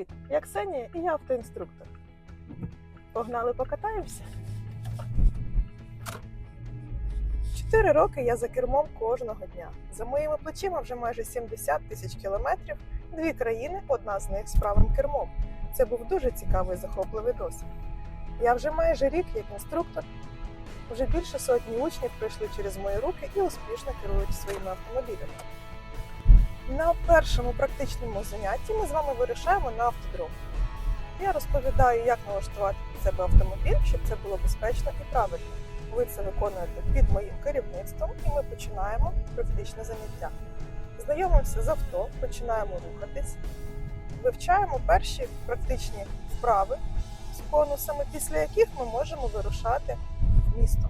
Привіт! Я Ксенія і я автоінструктор. Погнали покатаємося. Чотири роки я за кермом кожного дня. За моїми плечима вже майже 70 тисяч кілометрів, дві країни, одна з них з правим кермом. Це був дуже цікавий захопливий досвід. Я вже майже рік як інструктор. Вже більше сотні учнів пройшли через мої руки і успішно керують своїми автомобілями. На першому практичному занятті ми з вами вирішаємо на автодром. Я розповідаю, як налаштувати під себе автомобіль, щоб це було безпечно і правильно. Ви це виконуєте під моїм керівництвом, і ми починаємо практичне заняття. Знайомимося з авто, починаємо рухатись, вивчаємо перші практичні вправи з конусами, після яких ми можемо вирушати в місто.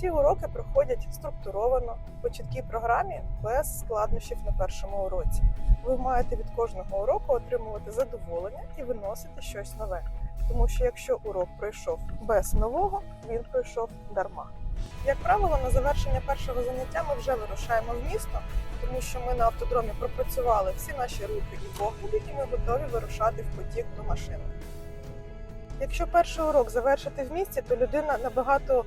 Всі уроки проходять структуровано по чіткій програмі без складнощів на першому уроці. Ви маєте від кожного уроку отримувати задоволення і виносити щось нове. Тому що якщо урок пройшов без нового, він пройшов дарма. Як правило, на завершення першого заняття ми вже вирушаємо в місто, тому що ми на автодромі пропрацювали всі наші рухи і погляди, і ми готові вирушати в потік до машини. Якщо перший урок завершити в місті, то людина набагато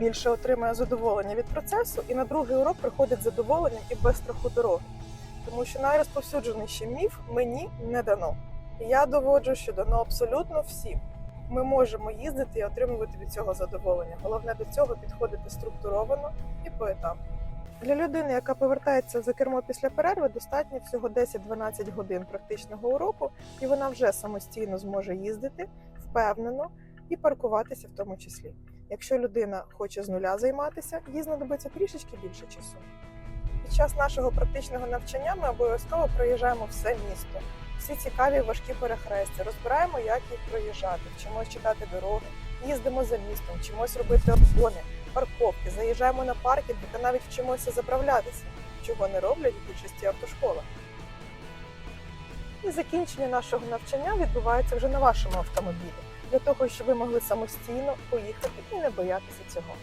більше отримує задоволення від процесу, і на другий урок приходить задоволенням і без страху дороги. Тому що найрозповсюдженіший міф мені не дано. І я доводжу, що дано абсолютно всім. Ми можемо їздити і отримувати від цього задоволення. Головне до цього підходити структуровано і поетапно. Для людини, яка повертається за кермо після перерви, достатньо всього 10-12 годин практичного уроку, і вона вже самостійно зможе їздити впевнено і паркуватися в тому числі. Якщо людина хоче з нуля займатися, їй знадобиться трішечки більше часу. Під час нашого практичного навчання ми обов'язково проїжджаємо все місто, всі цікаві важкі перехрестя, розбираємо, як їх проїжджати, вчимось читати дороги, їздимо за містом, вчимось робити обгони, парковки, заїжджаємо на паркінги та навіть вчимося заправлятися, чого не роблять в більшості автошколах. І закінчення нашого навчання відбувається вже на вашому автомобілі для того, щоб ви могли самостійно поїхати і не боятися цього.